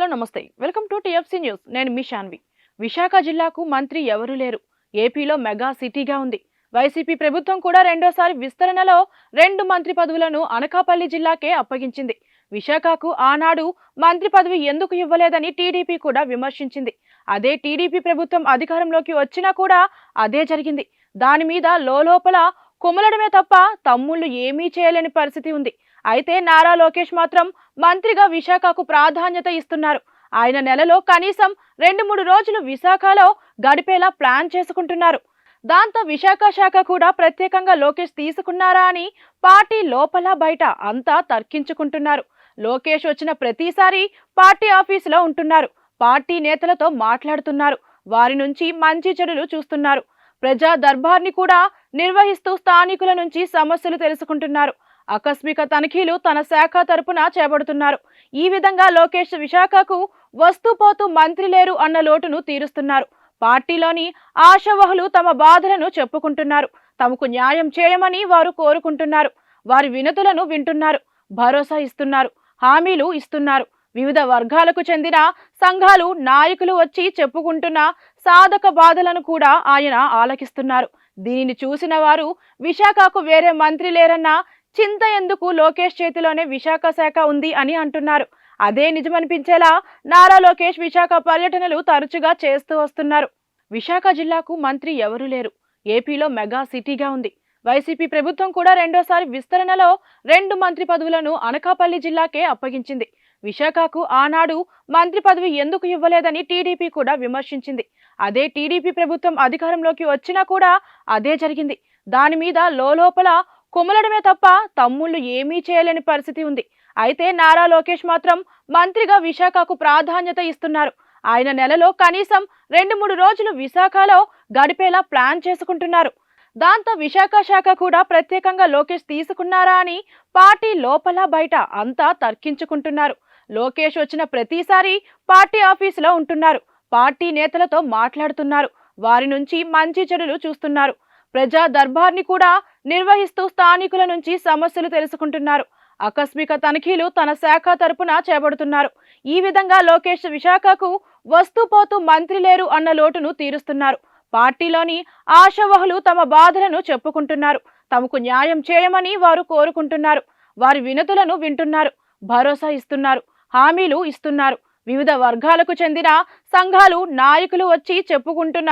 Hello నమస్తే. Welcome to TFC news. నేను మీ శాన్వి విశాఖ జిల్లాకు మంత్రి ఎవరూ లేరు. ఏపీలో మెగా సిటీగా ఉంది. వైసీపీ ప్రభుత్వం కూడా రెండోసారి విస్తరణలో రెండు మంత్రి పదవులను అనకాపల్లి జిల్లాకే అప్పగించింది. విశాఖకు ఆనాడు మంత్రి పదవి ఎందుకు ఇవ్వలేదని టీడీపీ కూడా విమర్శించింది. అదే టీడీపీ ప్రభుత్వం అధికారంలోకి వచ్చినా కూడా అదే జరిగింది. దాని మీద లోలోపల కుమలడమే తప్ప తమ్ముళ్ళు ఏమీ చేయలేని పరిస్థితి ఉంది. అయితే నారా లోకేష్ మాత్రం మంత్రిగా విశాఖకు ప్రాధాన్యత ఇస్తున్నారు. ఆయన నెలలో కనీసం రెండు మూడు రోజులు విశాఖలో గడిపేలా ప్లాన్ చేసుకుంటున్నారు. దాంతో విశాఖ శాఖ కూడా ప్రత్యేకంగా లోకేష్ తీసుకున్నారా అని పార్టీ లోపల బయట అంతా తర్కించుకుంటున్నారు. లోకేష్ వచ్చిన ప్రతిసారి పార్టీ ఆఫీసులో ఉంటున్నారు. పార్టీ నేతలతో మాట్లాడుతున్నారు. వారి నుంచి మంచి చెడులు చూస్తున్నారు. ప్రజా దర్బార్ని కూడా నిర్వహిస్తూ స్థానికుల నుంచి సమస్యలు తెలుసుకుంటున్నారు. ఆకస్మిక తనిఖీలు తన శాఖ తరపున చేపడుతున్నారు. ఈ విధంగా లోకేష్ విశాఖకు వస్తూ పోతూ మంత్రి లేరు అన్న లోటును తీరుస్తున్నారు. పార్టీలోని ఆశావహులు తమ బాధలను చెప్పుకుంటున్నారు. తమకు న్యాయం చేయమని వారు కోరుకుంటున్నారు. వారి వినతులను వింటున్నారు. భరోసా ఇస్తున్నారు. హామీలు ఇస్తున్నారు. వివిధ వర్గాలకు చెందిన సంఘాలు నాయకులు వచ్చి చెప్పుకుంటున్న సాధక బాధలను కూడా ఆయన ఆలకిస్తున్నారు. దీనిని చూసిన వారు విశాఖకు వేరే మంత్రి లేరన్న చింత ఎందుకు లోకేష్ చేతిలోనే విశాఖ శాఖ ఉంది అని అంటున్నారు. అదే నిజమనిపించేలా నారా లోకేష్ విశాఖ పర్యటనలు తరచుగా చేస్తూ వస్తున్నారు. విశాఖ జిల్లాకు మంత్రి ఎవరూ లేరు. ఏపీలో మెగా సిటీగా ఉంది. వైసీపీ ప్రభుత్వం కూడా రెండోసారి విస్తరణలో రెండు మంత్రి పదవులను అనకాపల్లి జిల్లాకే అప్పగించింది. విశాఖకు ఆనాడు మంత్రి పదవి ఎందుకు ఇవ్వలేదని టీడీపీ కూడా విమర్శించింది. అదే టీడీపీ ప్రభుత్వం అధికారంలోకి వచ్చినా కూడా అదే జరిగింది. దాని మీద లోలోపల కుమలడమే తప్ప తమ్ముళ్ళు ఏమీ చేయలేని పరిస్థితి ఉంది. అయితే నారా లోకేష్ మాత్రం మంత్రిగా విశాఖకు ప్రాధాన్యత ఇస్తున్నారు. ఆయన నెలలో కనీసం రెండు మూడు రోజులు విశాఖలో గడిపేలా ప్లాన్ చేసుకుంటున్నారు. దాంతో విశాఖ శాఖ కూడా ప్రత్యేకంగా లోకేష్ తీసుకున్నారా అని పార్టీ లోపల బయట అంతా తర్కించుకుంటున్నారు. లోకేష్ వచ్చిన ప్రతిసారి పార్టీ ఆఫీసులో ఉంటున్నారు. పార్టీ నేతలతో మాట్లాడుతున్నారు. వారి నుంచి మంచి చెడులు చూస్తున్నారు. ప్రజా దర్బార్ని కూడా నిర్వహిస్తూ స్థానికుల నుంచి సమస్యలు తెలుసుకుంటున్నారు. ఆకస్మిక తనిఖీలు తన శాఖ తరపున చేపడుతున్నారు. ఈ విధంగా లోకేష్ విశాఖకు వస్తూ పోతూ మంత్రి లేరు అన్న లోటును తీరుస్తున్నారు. పార్టీలోని ఆశావహులు తమ బాధలను చెప్పుకుంటున్నారు. తమకు న్యాయం చేయమని వారు కోరుకుంటున్నారు. వారి వినతులను వింటున్నారు. భరోసా ఇస్తున్నారు. హామీలు ఇస్తున్నారు. వివిధ వర్గాలకు చెందిన సంఘాలు నాయకులు వచ్చి చెప్పుకుంటున్న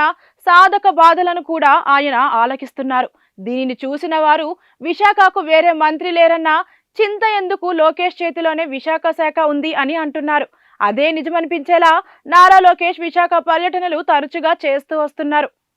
సాధక బాధలను కూడా ఆయన ఆలకిస్తున్నారు. దీనిని చూసిన వారు విశాఖకు వేరే మంత్రి లేరన్న చింత ఎందుకు లోకేష్ చేతిలోనే విశాఖ శాఖ ఉంది అని అంటున్నారు. అదే నిజమనిపించేలా నారా లోకేష్ విశాఖ పర్యటనలు తరచుగా చేస్తూ వస్తున్నారు.